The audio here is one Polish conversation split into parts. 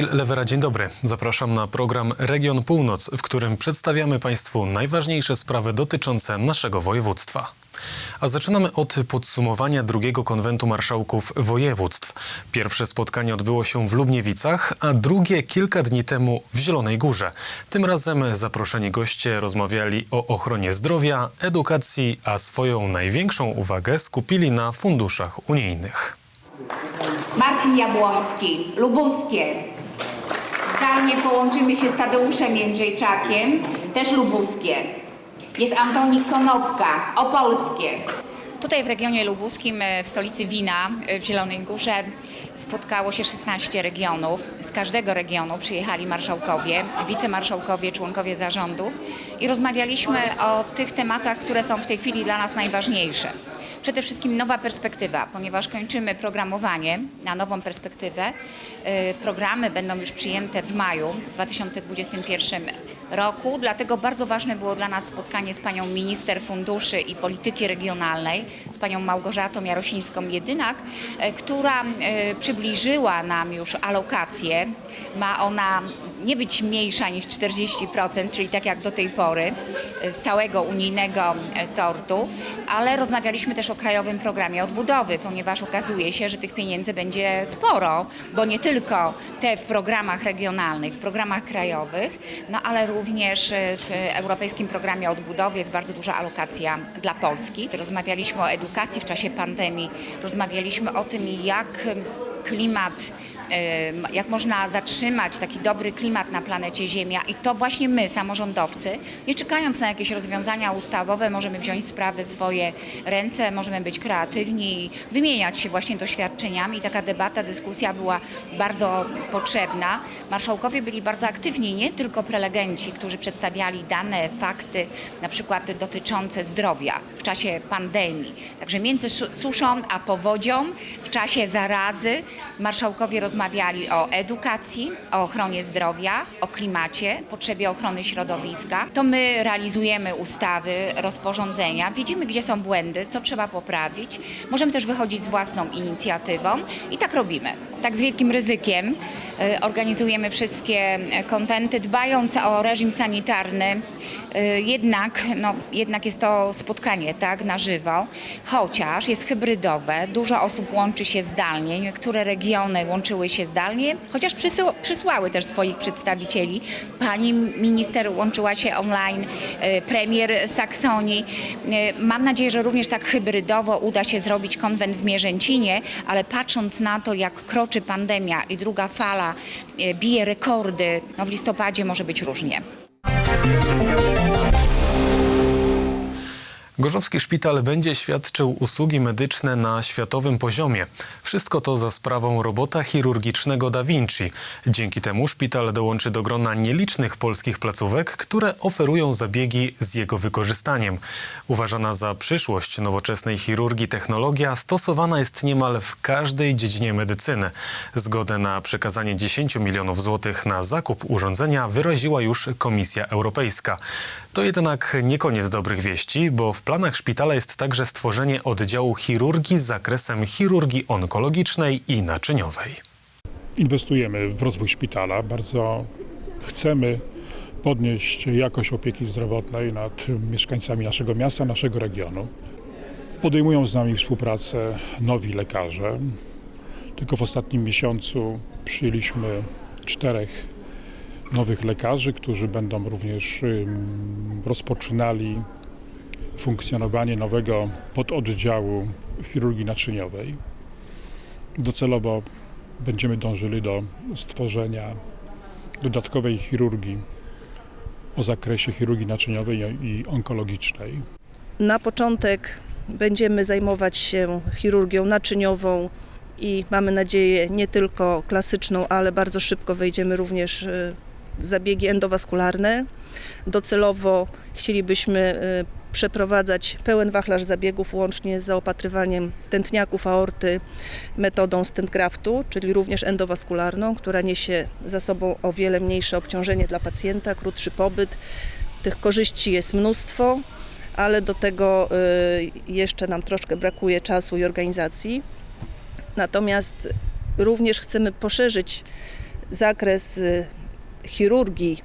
Kamil Lewera, dzień dobry. Zapraszam na program Region Północ, w którym przedstawiamy Państwu najważniejsze sprawy dotyczące naszego województwa. A zaczynamy od podsumowania drugiego konwentu marszałków województw. Pierwsze spotkanie odbyło się w Lubniewicach, a drugie kilka dni temu w Zielonej Górze. Tym razem zaproszeni goście rozmawiali o ochronie zdrowia, edukacji, a swoją największą uwagę skupili na funduszach unijnych. Marcin Jabłoński, Lubuskie. Zdalnie połączymy się z Tadeuszem Jędrzejczakiem, też Lubuskie. Jest Antonik Konopka, Opolskie. Tutaj w regionie lubuskim, e, w stolicy Wina, e, w Zielonej Górze, spotkało się 16 regionów. Z każdego regionu przyjechali marszałkowie, wicemarszałkowie, członkowie zarządów i rozmawialiśmy o tych tematach, które są w tej chwili dla nas najważniejsze. Przede wszystkim nowa perspektywa, ponieważ kończymy programowanie na nową perspektywę. Y, Programy będą już przyjęte w maju 2021 roku, dlatego bardzo ważne było dla nas spotkanie z panią minister funduszy i polityki regionalnej, z panią Małgorzatą Jarosińską-Jedynak, y, która y, przybliżyła nam już alokację. Ma ona nie być mniejsza niż 40%, czyli tak jak do tej pory y, z całego unijnego y, tortu, ale rozmawialiśmy też o krajowym programie odbudowy, ponieważ okazuje się, że tych pieniędzy będzie sporo, bo nie tylko te w programach regionalnych, w programach krajowych, no ale również y, w Europejskim Programie Odbudowy jest bardzo duża alokacja dla Polski. Rozmawialiśmy o edukacji w czasie pandemii, rozmawialiśmy o tym, jak klimat jak można zatrzymać taki dobry klimat na planecie Ziemia i to właśnie my, samorządowcy, nie czekając na jakieś rozwiązania ustawowe, możemy wziąć sprawy w swoje ręce, możemy być kreatywni i wymieniać się właśnie doświadczeniami. Taka debata, dyskusja była bardzo potrzebna. Marszałkowie byli bardzo aktywni, nie tylko prelegenci, którzy przedstawiali dane, fakty, na przykład dotyczące zdrowia w czasie pandemii. Także między su- suszą a powodzią, w czasie zarazy, marszałkowie rozmawiali o edukacji, o ochronie zdrowia, o klimacie, potrzebie ochrony środowiska. To my realizujemy ustawy, rozporządzenia, widzimy gdzie są błędy, co trzeba poprawić. Możemy też wychodzić z własną inicjatywą i tak robimy. Tak z wielkim ryzykiem y, organizujemy wszystkie y, konwenty, dbając o reżim sanitarny. Y, Jednak, no, jednak jest to spotkanie tak, na żywo, chociaż jest hybrydowe, dużo osób łączy się zdalnie, niektóre regiony łączyły się zdalnie, chociaż przysłały też swoich przedstawicieli. Pani minister łączyła się online, y, premier Saksonii. Y, Mam nadzieję, że również tak hybrydowo uda się zrobić konwent w Mierzęcinie, ale patrząc na to, jak kroczy pandemia i druga fala y, bije rekordy, no w listopadzie może być różnie. Gorzowski Szpital będzie świadczył usługi medyczne na światowym poziomie. Wszystko to za sprawą robota chirurgicznego Da Vinci. Dzięki temu szpital dołączy do grona nielicznych polskich placówek, które oferują zabiegi z jego wykorzystaniem. Uważana za przyszłość nowoczesnej chirurgii technologia stosowana jest niemal w każdej dziedzinie medycyny. Zgodę na przekazanie 10 milionów złotych na zakup urządzenia wyraziła już Komisja Europejska. To jednak nie koniec dobrych wieści, bo w planach szpitala jest także stworzenie oddziału chirurgii z zakresem chirurgii onkologicznej i naczyniowej. inwestujemy w rozwój szpitala. Bardzo chcemy podnieść jakość opieki zdrowotnej nad mieszkańcami naszego miasta, naszego regionu. Podejmują z nami współpracę nowi lekarze. Tylko w ostatnim miesiącu przyjęliśmy czterech nowych lekarzy, którzy będą również rozpoczynali funkcjonowanie nowego pododdziału chirurgii naczyniowej. Docelowo będziemy dążyli do stworzenia dodatkowej chirurgii o zakresie chirurgii naczyniowej i onkologicznej. Na początek będziemy zajmować się chirurgią naczyniową i mamy nadzieję nie tylko klasyczną, ale bardzo szybko wejdziemy również e, w zabiegi endowaskularne. Docelowo chcielibyśmy e, przeprowadzać pełen wachlarz zabiegów łącznie z zaopatrywaniem tętniaków aorty metodą stent graftu, czyli również endowaskularną, która niesie za sobą o wiele mniejsze obciążenie dla pacjenta, krótszy pobyt. Tych korzyści jest mnóstwo ale do tego y, jeszcze nam troszkę brakuje czasu i organizacji. Natomiast również chcemy poszerzyć zakres y, chirurgii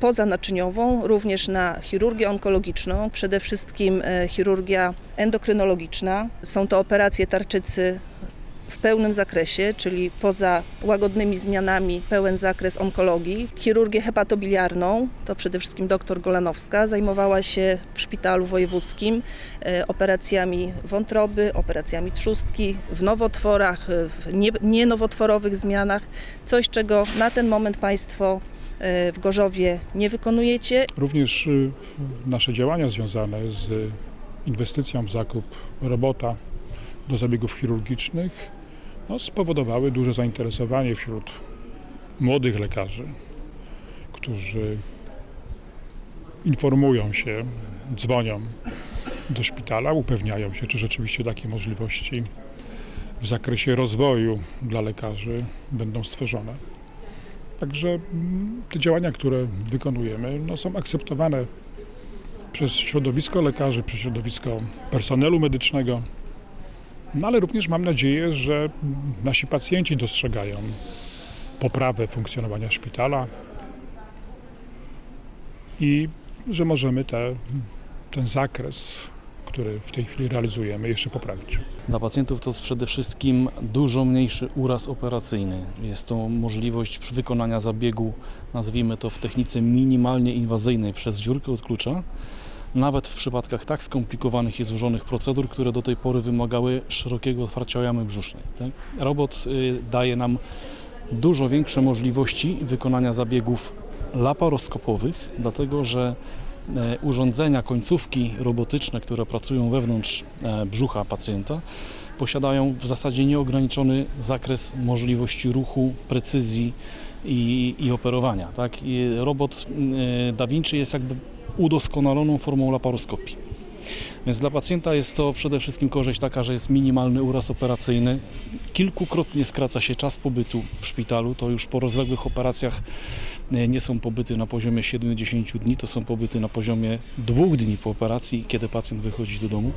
pozanaczyniową, również na chirurgię onkologiczną, przede wszystkim e, chirurgia endokrynologiczna. Są to operacje tarczycy w pełnym zakresie, czyli poza łagodnymi zmianami pełen zakres onkologii. Chirurgię hepatobiliarną, to przede wszystkim dr Golanowska, zajmowała się w szpitalu wojewódzkim e, operacjami wątroby, operacjami trzustki, w nowotworach, w nie- nienowotworowych zmianach, coś czego na ten moment Państwo w Gorzowie nie wykonujecie. Również y, nasze działania związane z inwestycją w zakup robota do zabiegów chirurgicznych no, spowodowały duże zainteresowanie wśród młodych lekarzy, którzy informują się, dzwonią do szpitala, upewniają się, czy rzeczywiście takie możliwości w zakresie rozwoju dla lekarzy będą stworzone. Także te działania, które wykonujemy, no, są akceptowane przez środowisko lekarzy, przez środowisko personelu medycznego, no, ale również mam nadzieję, że nasi pacjenci dostrzegają poprawę funkcjonowania szpitala i że możemy te, ten zakres, który w tej chwili realizujemy, jeszcze poprawić. Dla pacjentów to jest przede wszystkim dużo mniejszy uraz operacyjny. Jest to możliwość wykonania zabiegu, nazwijmy to w technice minimalnie inwazyjnej przez dziurkę od klucza, nawet w przypadkach tak skomplikowanych i złożonych procedur, które do tej pory wymagały szerokiego otwarcia jamy brzusznej. Tak? Robot y, daje nam dużo większe możliwości wykonania zabiegów laparoskopowych, dlatego że urządzenia, końcówki robotyczne, które pracują wewnątrz e, brzucha pacjenta, posiadają w zasadzie nieograniczony zakres możliwości ruchu, precyzji i, i operowania. Tak? I robot e, Da Vinci jest jakby udoskonaloną formą laparoskopii. Więc dla pacjenta jest to przede wszystkim korzyść taka, że jest minimalny uraz operacyjny. Kilkukrotnie skraca się czas pobytu w szpitalu. To już po rozległych operacjach e, nie są pobyty na poziomie 70 dni, to są pobyty na poziomie dwóch dni po operacji, kiedy pacjent wychodzi do domu.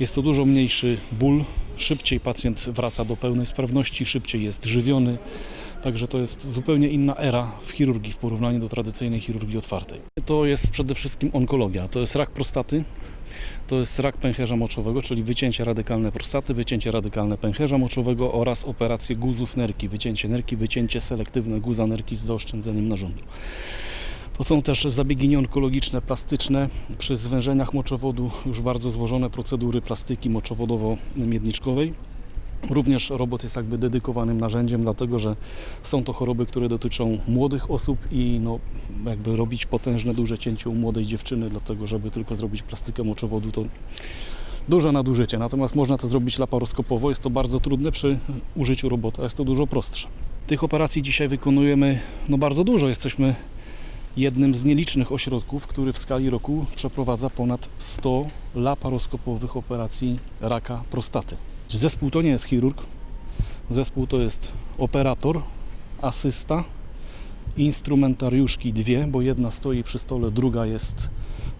Jest to dużo mniejszy ból, szybciej pacjent wraca do pełnej sprawności, szybciej jest żywiony. Także to jest zupełnie inna era w chirurgii w porównaniu do tradycyjnej chirurgii otwartej. To jest przede wszystkim onkologia. To jest rak prostaty, to jest rak pęcherza moczowego, czyli wycięcie radykalne prostaty, wycięcie radykalne pęcherza moczowego oraz operacje guzów nerki, wycięcie nerki, wycięcie selektywne guza nerki z zaoszczędzeniem narządu. To są też zabiegi nieonkologiczne, plastyczne przy zwężeniach moczowodu, już bardzo złożone procedury plastyki moczowodowo-miedniczkowej. Również robot jest jakby dedykowanym narzędziem, dlatego że są to choroby, które dotyczą młodych osób i no, jakby robić potężne, duże cięcie u młodej dziewczyny, dlatego żeby tylko zrobić plastykę moczowodu to duże nadużycie. Natomiast można to zrobić laparoskopowo, jest to bardzo trudne przy użyciu robota, jest to dużo prostsze. Tych operacji dzisiaj wykonujemy no, bardzo dużo. Jesteśmy jednym z nielicznych ośrodków, który w skali roku przeprowadza ponad 100 laparoskopowych operacji raka prostaty. Zespół to nie jest chirurg, zespół to jest operator, asysta, instrumentariuszki dwie, bo jedna stoi przy stole, druga jest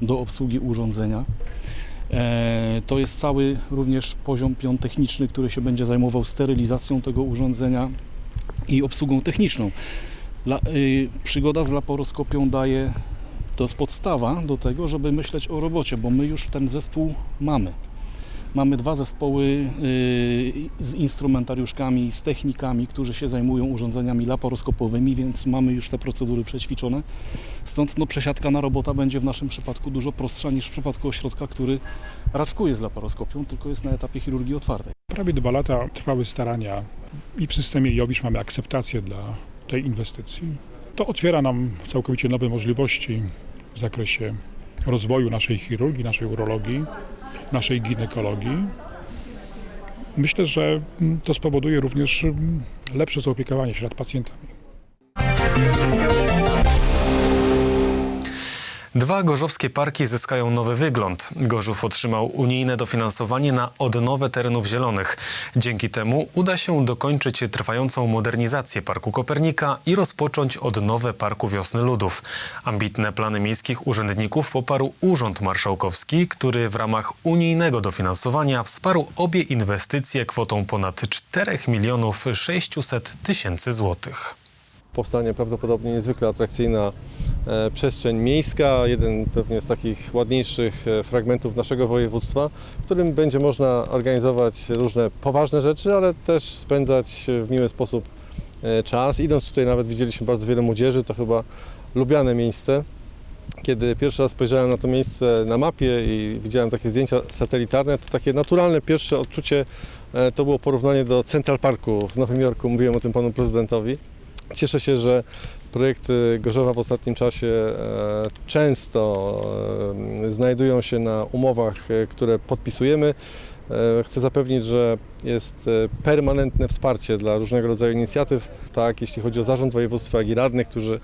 do obsługi urządzenia. E, To jest cały również poziom pion techniczny, który się będzie zajmował sterylizacją tego urządzenia i obsługą techniczną. La, y, przygoda z laparoskopią daje, to jest podstawa do tego, żeby myśleć o robocie, bo my już ten zespół mamy. Mamy dwa zespoły y, z instrumentariuszkami, z technikami, którzy się zajmują urządzeniami laparoskopowymi, więc mamy już te procedury przećwiczone. Stąd no, przesiadka na robota będzie w naszym przypadku dużo prostsza niż w przypadku ośrodka, który raczkuje z laparoskopią, tylko jest na etapie chirurgii otwartej. Prawie dwa lata trwały starania i w systemie Jowisz mamy akceptację dla tej inwestycji. To otwiera nam całkowicie nowe możliwości w zakresie rozwoju naszej chirurgii, naszej urologii, naszej ginekologii. Myślę, że to spowoduje również lepsze zaopiekowanie się nad pacjentami. Dwa gorzowskie parki zyskają nowy wygląd. Gorzów otrzymał unijne dofinansowanie na odnowę terenów zielonych. Dzięki temu uda się dokończyć trwającą modernizację Parku Kopernika i rozpocząć odnowę Parku Wiosny Ludów. Ambitne plany miejskich urzędników poparł Urząd Marszałkowski, który w ramach unijnego dofinansowania wsparł obie inwestycje kwotą ponad 4 milionów 600 tysięcy złotych. Powstanie prawdopodobnie niezwykle atrakcyjna e, przestrzeń miejska, jeden pewnie z takich ładniejszych e, fragmentów naszego województwa, w którym będzie można organizować różne poważne rzeczy, ale też spędzać w miły sposób e, czas. Idąc tutaj nawet widzieliśmy bardzo wiele młodzieży, to chyba lubiane miejsce. Kiedy pierwszy raz spojrzałem na to miejsce na mapie i widziałem takie zdjęcia satelitarne, to takie naturalne pierwsze odczucie to było porównanie do Central Parku w Nowym Jorku. Mówiłem o tym panu prezydentowi. Cieszę się, że projekty Gorzowa w ostatnim czasie e, często e, znajdują się na umowach, e, które podpisujemy. Chcę zapewnić, że jest permanentne wsparcie dla różnego rodzaju inicjatyw, tak jeśli chodzi o zarząd województwa, jak i radnych, którzy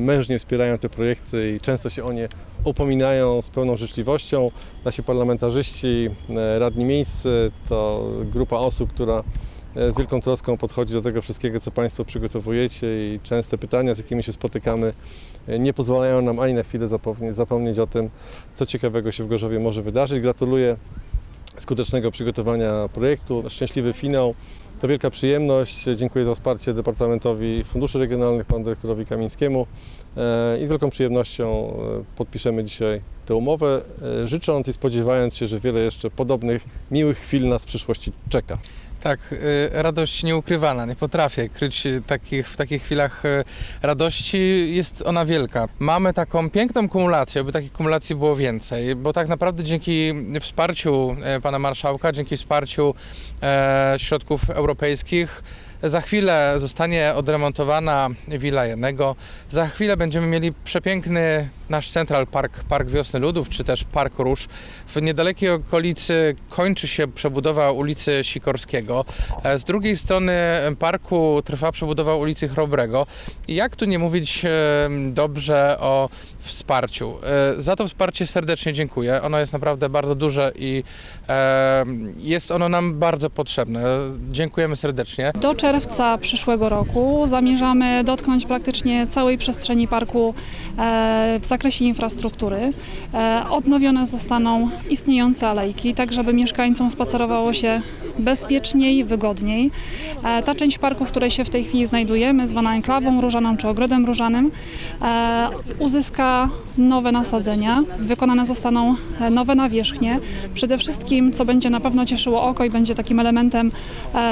mężnie wspierają te projekty i często się o nie upominają z pełną życzliwością. Nasi parlamentarzyści, radni miejscy to grupa osób, która z wielką troską podchodzi do tego wszystkiego, co Państwo przygotowujecie i częste pytania, z jakimi się spotykamy, e, nie pozwalają nam ani na chwilę zapomnieć, zapomnieć o tym, co ciekawego się w Gorzowie może wydarzyć. Gratuluję skutecznego przygotowania projektu. Szczęśliwy finał. To wielka przyjemność. Dziękuję za wsparcie Departamentowi Funduszy Regionalnych, panu dyrektorowi Kamińskiemu E, i z wielką przyjemnością e, podpiszemy dzisiaj tę umowę, e, życząc i spodziewając się, że wiele jeszcze podobnych, miłych chwil nas w przyszłości czeka. Tak, y, radość nieukrywana. Nie potrafię kryć y, takich, w takich chwilach y, radości. Jest ona wielka. Mamy taką piękną kumulację, aby takich kumulacji było więcej, bo tak naprawdę dzięki wsparciu e, pana marszałka, dzięki wsparciu e, środków europejskich, za chwilę zostanie odremontowana Willa Jednego. Za chwilę będziemy mieli przepiękny nasz Central Park, Park Wiosny Ludów, czy też Park Róż. W niedalekiej okolicy kończy się przebudowa ulicy Sikorskiego. E, Z drugiej strony parku trwa przebudowa ulicy Chrobrego. Jak tu nie mówić e, dobrze o wsparciu? E, Za to wsparcie serdecznie dziękuję. Ono jest naprawdę bardzo duże i jest ono nam bardzo potrzebne. Dziękujemy serdecznie. Do czerwca przyszłego roku zamierzamy dotknąć praktycznie całej przestrzeni parku w zakresie infrastruktury. E, Odnowione zostaną istniejące alejki, tak żeby mieszkańcom spacerowało się bezpieczniej, wygodniej. E, Ta część parku, w której się w tej chwili znajdujemy, zwana enklawą różaną czy ogrodem różanym, e, uzyska nowe nasadzenia, wykonane zostaną nowe nawierzchnie. Przede wszystkim, co będzie na pewno cieszyło oko i będzie takim elementem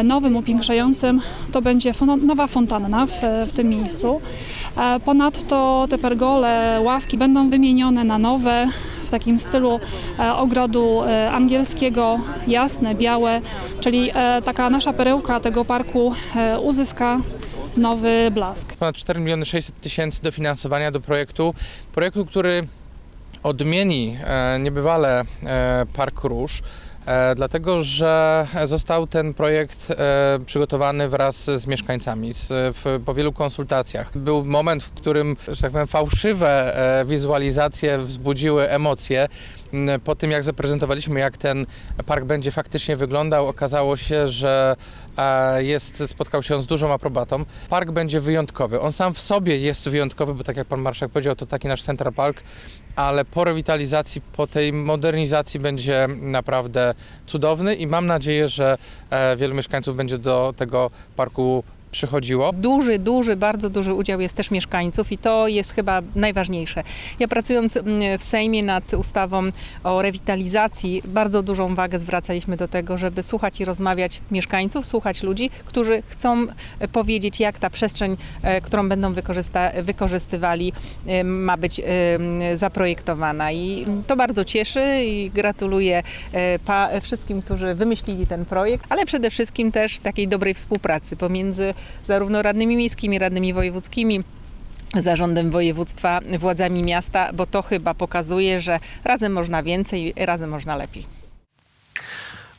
nowym, upiększającym, to będzie nowa fontanna w, w tym miejscu. Ponadto te pergole, ławki będą wymienione na nowe w takim stylu e, ogrodu e, angielskiego, jasne, białe, czyli e, taka nasza perełka tego parku uzyska nowy blask. ponad 4 miliony 600 tysięcy dofinansowania do projektu. Projektu, który odmieni niebywale Park Róż. E, dlatego, że został ten projekt e, przygotowany wraz z mieszkańcami z, w, po wielu konsultacjach. Był moment, w którym, że tak powiem, fałszywe e, wizualizacje wzbudziły emocje. M, Po tym, jak zaprezentowaliśmy, jak ten park będzie faktycznie wyglądał, okazało się, że jest, spotkał się on z dużą aprobatą. Park będzie wyjątkowy. On sam w sobie jest wyjątkowy, bo tak jak pan marszałek powiedział, to taki nasz Central Park, ale po rewitalizacji, po tej modernizacji będzie naprawdę cudowny i mam nadzieję, że e, wielu mieszkańców będzie do tego parku przychodziło. Duży, duży, bardzo duży udział jest też mieszkańców i to jest chyba najważniejsze. Ja pracując mm, w Sejmie nad ustawą o rewitalizacji, bardzo dużą wagę zwracaliśmy do tego, żeby słuchać i rozmawiać mieszkańców, słuchać ludzi, którzy chcą e, powiedzieć, jak ta przestrzeń, e, którą będą wykorzystywali, ma być zaprojektowana. I to bardzo cieszy i gratuluję e, wszystkim, którzy wymyślili ten projekt, ale przede wszystkim też takiej dobrej współpracy pomiędzy zarówno radnymi miejskimi, radnymi wojewódzkimi, zarządem województwa, władzami miasta, bo to chyba pokazuje, że razem można więcej, razem można lepiej.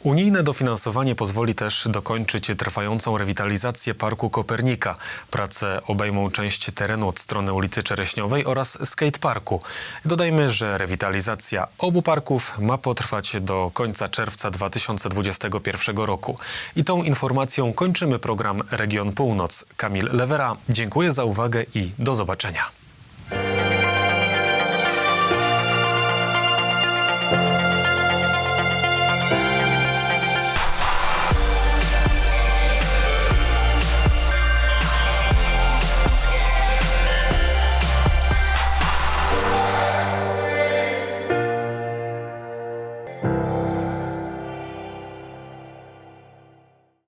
Unijne dofinansowanie pozwoli też dokończyć trwającą rewitalizację Parku Kopernika. Prace obejmą część terenu od strony ulicy Czereśniowej oraz skateparku. Dodajmy, że rewitalizacja obu parków ma potrwać do końca czerwca 2021 roku. I tą informacją kończymy program Region Północ. Kamil Lewera, dziękuję za uwagę i do zobaczenia.